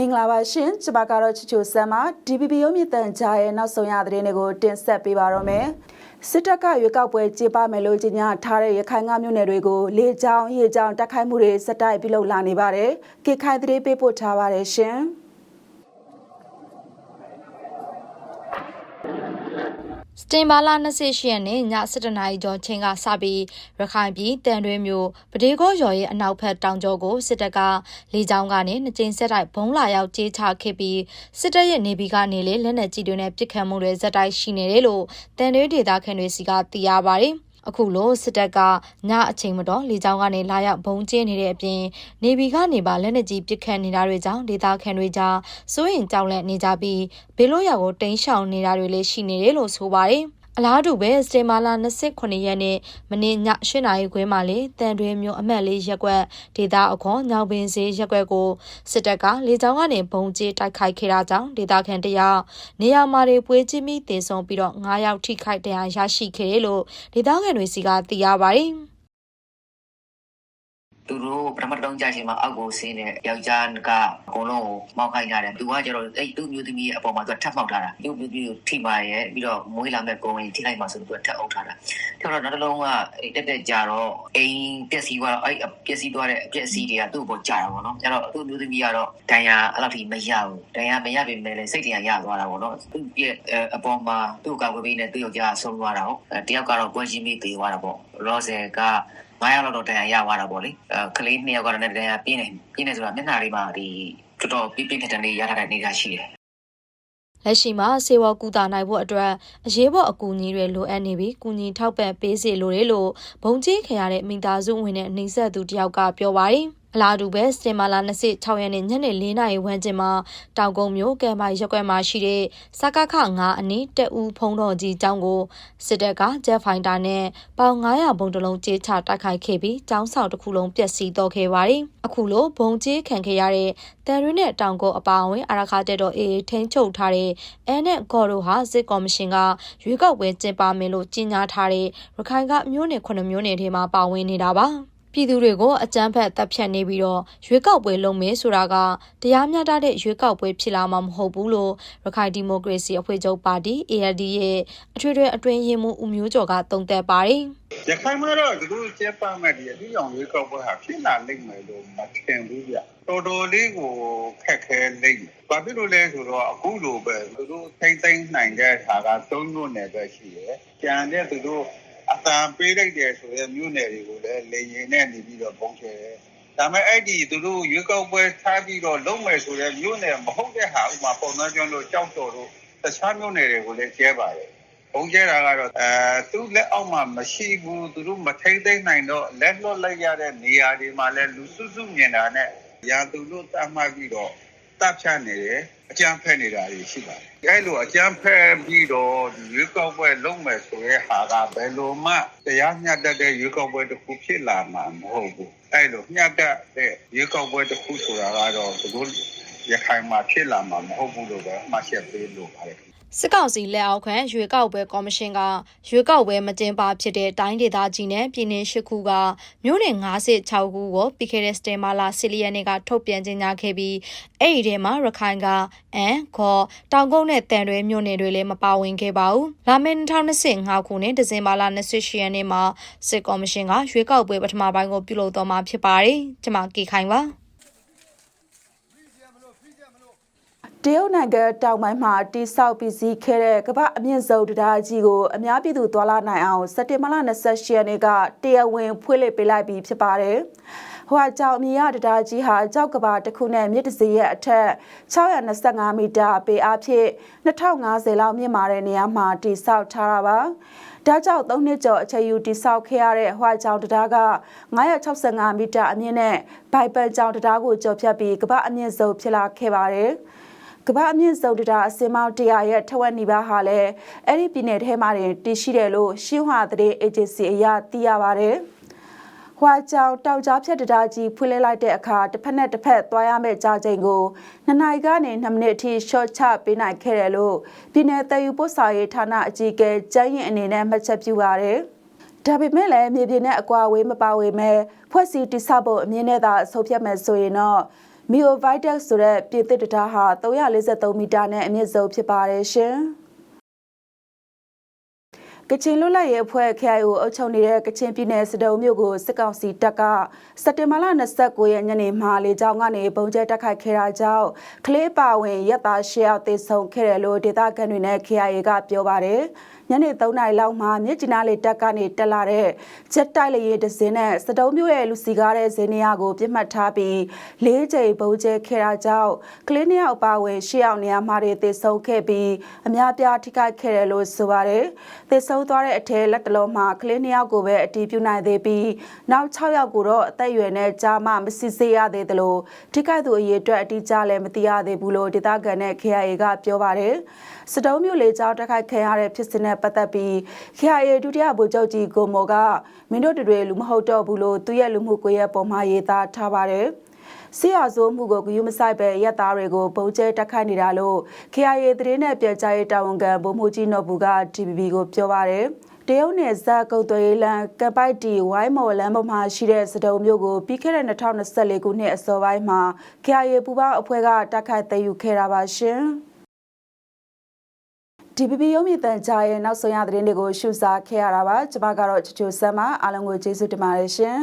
မင်္ဂလာပါရှင်ကျမကတော့ချီချိုဆမ်ပါ DPP ရုံးမြင့်တန်ကြားရဲ့နောက်ဆုံးရသတင်းတွေကိုတင်ဆက်ပေးပါတော့မယ်စစ်တပ်ကရွေးကောက်ပွဲကျင်းပမယ်လို့ကြေညာထားတဲ့ရခိုင်ကမြို့နယ်တွေကိုလေကြောင်းရေကြောင်းတိုက်ခိုက်မှုတွေစက်တိုက်ပြုလုပ်လာနေပါတယ်ကေခိုင်သတင်းပေးပို့ထားပါတယ်ရှင်။ စတင်ဘာလ28ရက်နေ့ည7:00နာရီကျော်ချိန်ကစပြီးရခိုင်ပြည်တန်တွဲမြို့ပဒေကောရော်ရဲ့အနောက်ဘက်တောင်ကျောကိုစစ်တပ်ကလေကြောင်းကနေနှစ်ကြိမ်ဆက်တိုက်ဘုံလာရောက်ကြေးချခဲ့ပြီးစစ်တပ်ရဲ့နေဗီကနေလေလက်နက်ကြီးတွေနဲ့ပစ်ခတ်မှုတွေဇက်တိုက်ရှိနေတယ်လို့တန်တွဲဒေသခံတွေစီကသိရပါတယ်။ အခုလိုစစ်တပ်ကညအချိန်မတော်လေကြောင်းကနေလာရောက်ဘုံကျင်းနေတဲ့အပြင်နေဗီကနေပါလက်နက်ကြီးပစ်ခတ်နေတာတွေကြောင့်ဒေသခံတွေကြားစိုးရင်ကြောက်လန့်နေကြပြီးဘေးလို့ရကိုတိမ်းရှောင်နေတာတွေလည်းရှိနေတယ်လို့ဆိုပါတယ်။ အလားတူပဲစတေမာလာ29ရက်နေ့မနေ့ည8နာရီခွဲမှာလေတန်တွဲမျိုးအမှတ်လေးရက်ကွက်ဒေသအခွန်ညောင်ပင်စေးရက်ကွက်ကိုစစ်တပ်ကလေကြောင်းကနေဘုံကျဲတိုက်ခိုက်ခဲ့တာကြောင့်ဒေသခံတယောက်နေရာမှာတွေပွေးချင်းမိတင်ဆုံးပြီးတော့9ယောက်ထိခိုက်ဒဏ်ရာရရှိခဲ့တယ်လို့ဒေသခံတွေစီကသိရပါတယ်။ သူတို့ပထမတုံးကြချိန်မှာအောက်ကိုဆင်းတဲ့ယောက်ျားကအကုန်လုံးကိုမောက်ခိုင်းကြတယ်သူကကျတော့အဲ့သူ့မျိုးသမီးရဲ့အပေါ်မှာသူကထပ်မောက်ထားတာသူ့မျိုးသမီးကိုထိပါရဲ့ပြီးတော့မွေးလာမဲ့ကုန်းရင်ထိလိုက်မှဆိုသူကထပ်အုပ်ထားတာကျတော့နောက်တစ်လုံးကအဲ့တက်တက်ကြတော့အိမ်ပျက်စီးသွားတော့အဲ့ပျက်စီးသွားတဲ့အပျက်စီးတွေကသူ့ကိုကြာတာပေါ့နော်ကျတော့သူ့မျိုးသမီးကတော့ဒဏ်ရာအဲ့လောက်ထိမရဘူးဒဏ်ရာမရပေမဲ့လည်းစိတ်တရားရသွားတာပေါ့နော်သူ့ရဲ့အပေါ်မှာသူ့ကောက်ကွေးနဲ့သူ့ယောက်ျားဆုံးသွားတာဟုတ်တယောက်ကတော့ကွန်ရှင်မီသေးသွားတာပေါ့ ရောဆယ်က9ယောက်လောက်တော့တရားရသွားတာပေါ့လေအဲကလေး2ယောက်ကတော့လည်းတရားပြင်းနေပြင်းနေဆိုတာမျက်နှာလေးမှာဒီတော်တော်ပြင်းပြင်းထန်ထန်လေးရထားတဲ့နေရာရှိတယ်လက်ရှိမှာစေဝါကူတာနိုင်ဖို့အတွက်အရေးပေါ်အကူအညီတွေလိုအပ်နေပြီးကူညီထောက်ပံ့ပေးစေလိုတယ်လို့ဘုံကြီးခရတဲ့မိသားစုဝင်တဲ့နှိဆက်သူတယောက်ကပြောပါတယ် အလားတူပဲစတင်မာလာ26ရက်နေ့ညနေ4နာရီဝန်းကျင်မှာတောင်ကုန်းမြို့ကဲမိုင်ရက်ကွက်မှာရှိတဲ့စကခ9အနီးတက်ဦးဖုံးတော်ကြီးကျောင်းကိုစစ်တပ်ကဂျက်ဖိုင်တာနဲ့ပေါင်900ဘုံတလုံးကြေးချတိုက်ခိုက်ခဲ့ပြီးကျောင်းဆောင်တစ်ခုလုံးပျက်စီးတော့ခဲ့ပါတယ်။အခုလိုဘုံကြေးခံခဲ့ရတဲ့တန်ရင်းနဲ့တောင်ကုန်းအပါအဝင်အရာခါတက်တော်အေးထိန်းချုပ်ထားတဲ့အဲနဲ့ဂေါ်တို့ဟာစစ်ကော်မရှင်ကရွေးကောက်ပွဲကျင်းပမယ်လို့ကြေညာထားတဲ့ရခိုင်ကမြို့နယ်9မြို့နယ်ထဲမှာပါဝင်နေတာပါ။ ပြည်သူတွေကိုအကြမ်းဖက်တပ်ဖြတ်နေပြီးတော့ရွေးကောက်ပွဲလုပ်မယ်ဆိုတာကတရားမျှတတဲ့ရွေးကောက်ပွဲဖြစ်လာမှာမဟုတ်ဘူးလို့ရခိုင်ဒီမိုကရေစီအဖွဲ့ချုပ်ပါတီ ALD ရဲ့အထွေထွေအတွင်းရေးမှူးဦးမျိုးကျော်ကသုံးသပ်ပါတယ်။ရခိုင်မှာတော့သူတို့ကျက်ပမဲ့ဒီအပြီးအောင်ရွေးကောက်ပွဲဟာဖြစ်လာလိမ့်မယ်လို့မထင်ဘူးဗျတော်တော်လေးကိုခက်ခဲလိမ့်မယ်။ဘာဖြစ်လို့လဲဆိုတော့အခုလိုပဲသူတို့ထိမ့်သိမ့်နိုင်တဲ့ဟာကသုံးလို့နယ်ပဲရှိတယ်။ကြံတဲ့သူတို့ အတန်ပေးလိုက်တယ်ဆိုတဲ့မြို့နယ်တွေကိုလည်းလေရင်နဲ့နေပြီးတော့ပုံချဲတယ်။ဒါပေမဲ့အဲ့ဒီသူတို့ရွေးကောက်ပွဲထားပြီးတော့လုံးမယ်ဆိုတဲ့မြို့နယ်မဟုတ်တဲ့ဟာဥမာပုံနှကျွန်းတို့ကြောက်တော်တို့တခြားမြို့နယ်တွေကိုလည်းကျဲပါတယ်။ပုံကျဲတာကတော့အဲသူ့လက်အောက်မှာမရှိဘူးသူတို့မထိမ့်သိမ့်နိုင်တော့လက်လွတ်လိုက်ရတဲ့နေရာတွေမှာလည်းလူစုစုမြင်တာနဲ့ရာသူတို့တတ်မှတ်ပြီးတော့ တပ်ဖြတ်နေတယ်အကြမ်းဖက်နေတာတွေရှိပါတယ်။အဲလိုအကြမ်းဖက်ပြီးတော့ရွေးကောက်ပွဲလုပ်မယ်ဆိုရဲဟာကဘယ်လိုမှတရားမျှတတဲ့ရွေးကောက်ပွဲတစ်ခုဖြစ်လာမှာမဟုတ်ဘူး။အဲလိုမျှတတဲ့ရွေးကောက်ပွဲတစ်ခုဆိုတာကတော့ဒီလိုရခိုင်မှာဖြစ်လာမှာမဟုတ်ဘူးလို့ပဲမှတ်ချက်ပေးလို့ပါတယ်။ စစ်ကောင်စီလက်အောက်ခံရွေးကောက်ပွဲကော်မရှင်ကရွေးကောက်ပွဲမကျင်းပဖြစ်တဲ့တိုင်းဒေသကြီးနဲ့ပြည်နယ်၈ခုကမြို့နယ်56ခုကိုပြီးခဲ့တဲ့စတင်မာလာဆီလီယန်ကထုတ်ပြန်ကြေညာခဲ့ပြီးအဲ့ဒီထဲမှာရခိုင်ကအန်ခေါ်တောင်ကုန်းနဲ့တန်ရွဲမြို့နယ်တွေလည်းမပါဝင်ခဲ့ပါဘူး။လာမယ့်2025ခုနှစ်ဒီဇင်ဘာလ28ရက်နေ့မှာစစ်ကော်မရှင်ကရွေးကောက်ပွဲပထမပိုင်းကိုပြုလုပ်တော့မှာဖြစ်ပါတယ်။ကျွန်မကေခိုင်ပါ။ တရုတ်နိုင်ငံတောင်ပိုင်းမှာတိဆောက်ပြီးစီးခဲ့တဲ့ကမ္ဘာအမြင့်ဆုံးတရားကြီးကိုအများပြည်သူသွားလာနိုင်အောင်စက်တင်ဘာလ28ရက်နေ့ကတရားဝင်ဖွင့်လှစ်ပေးလိုက်ပြီးဖြစ်ပါတယ်။ဟိုအကြောင်မြေရတရားကြီးဟာကြောက်ကဘာတစ်ခုနဲ့မြစ်တစီရဲ့အထက်625မီတာပေအားဖြင့်2050လောက်မြင့်မာတဲ့နေရာမှာတိဆောက်ထားတာပါ။ဒါကြောင့်၃နှစ်ကျော်အချိန်ယူတိဆောက်ခဲ့ရတဲ့ဟွာကြောင်တရားက965မီတာအမြင့်နဲ့ဘိုင်ပန်ကြောင်တရားကိုကျော်ဖြတ်ပြီးကမ္ဘာအမြင့်ဆုံးဖြစ်လာခဲ့ပါတယ်။ ကမ္ဘာအမြင့်ဆုံးတရားအစင်မောင်းတရားရဲ့ထဝက်နီပါဟာလည်းအဲ့ဒီပြည်နယ်ထဲမှာတင်တည်ရှိတယ်လို့ရှင်းဟွာတဲ့အေဂျင်စီအရသိရပါတယ်။ဟွာကြောင်တောက်ကြားဖြတ်တရားကြီးဖွင့်လှစ်လိုက်တဲ့အခါတစ်ဖက်နဲ့တစ်ဖက်သွားရမယ့်ကြားချိန်ကိုနှစ်နိုင်ကနေ2မိနစ်အထိ short ချပေးနိုင်ခဲ့တယ်လို့ပြည်နယ်တည်ယူပို့ဆောင်ရေးဌာနအကြီးအကဲကျန်းရင်အနေနဲ့မှတ်ချက်ပြုပါတယ်။ဒါပေမဲ့လည်းမြေပြင်နဲ့အကွာအဝေးမပါဝေမဲ့ဖွဲ့စည်းတိဆောက်ဖို့အမြင့်နဲ့သာအဆိုဖြတ်မယ်ဆိုရင်တော့ Miovidex ဆိုတဲ့ပြည်သစ်တံတားဟာ343မီတာနဲ့အမြင့်ဆုံးဖြစ်ပါတယ်ရှင်။ကချင်လွတ်လပ်ရေးအဖွဲ့ KIO အုပ်ချုပ်နေတဲ့ကချင်ပြည်နယ်စတုံမြို့ကိုစစ်ကောင်စီတပ်ကစက်တင်ဘာလ29ရက်ညနေမှာလေကြောင်းကနေပုံကျဲတက်ခိုက်ခဲ့တာကြောင့်ကလေးပါဝင်ရက်သားရှေ့ရောက်သေဆုံးခဲ့တယ်လို့ဒေသခံတွေနဲ့ KIA ကပြောပါတယ်။ ညနေ3နာရီလောက်မှာမြစ်ကြီးနားလေတပ်ကနေတက်လာတဲ့ဂျက်တိုက်လေယာဉ်တစ်စင်းနဲ့စတုံးမြို့ရဲ့လူစီကားတဲ့ဇင်းနေရာကိုပြစ်မှတ်ထားပြီးလေးချိန်ပုံကျဲခဲ့တာကြောင့်ကလေးနှစ်ယောက်ပါဝင်ရှေ့ရောက်နေရာမှာတွေသေဆုံးခဲ့ပြီးအများပြားထိခိုက်ခဲ့တယ်လို့ဆိုပါတယ်။သေဆုံးသွားတဲ့အထက်လက်တလုံးမှာကလေးနှစ်ယောက်ကိုပဲအတီးပြုနိုင်သေးပြီးနောက်6ယောက်ကိုတော့အသက်အရွယ်နဲ့ကြားမှမစစ်ဆေးရသေးသလိုထိခိုက်သူအရေးအတွက်အတိအကျလည်းမသိရသေးဘူးလို့ဒေသခံနဲ့ KIA ကပြောပါတယ်။ စတုံးမြို့လေကြောင်းတက်ခိုက်ခံရတဲ့ဖြစ်စဉ်နဲ့ပတ်သက်ပြီး KIA ဒုတိယဗိုလ်ချုပ်ကြီးကိုမော်ကမင်းတို့တွေလူမဟုတ်တော့ဘူးလို့သူရဲ့လူမှုကွန်ရက်ပေါ်မှာရေးသားထားပါတယ်။ဆီရဆိုးမှုကိုဂယုမဆိုင်ပဲရက်သားတွေကိုပုံကျဲတက်ခိုက်နေတာလို့ KIA သတင်းနဲ့ပြန်ကြားရေးတာဝန်ခံဗိုလ်မှူးကြီးနော်ဘူးက TVB ကိုပြောပါတယ်။တရုတ်နယ်ဇက်ကုတ်သွေးလန်ကပိုက်တီဝိုင်းမော်လမ်းပေါ်မှာရှိတဲ့စတုံမျိုးကိုပြီးခဲ့တဲ့2024ခုနှစ်အစောပိုင်းမှာ KIA ပူပေါင်းအဖွဲ့ကတိုက်ခိုက်သိမ်းယူခဲ့တာပါရှင်။ DPP ရုံးမြင့်တန်ကြားရဲ့နောက်ဆုံးရသတင်းတွေကိုရှုစားခဲ့ရတာပါကျွန်မကတော့ချူချူဆမ်းမအားလုံးကိုကျေးဇူးတင်ပါတယ်ရှင်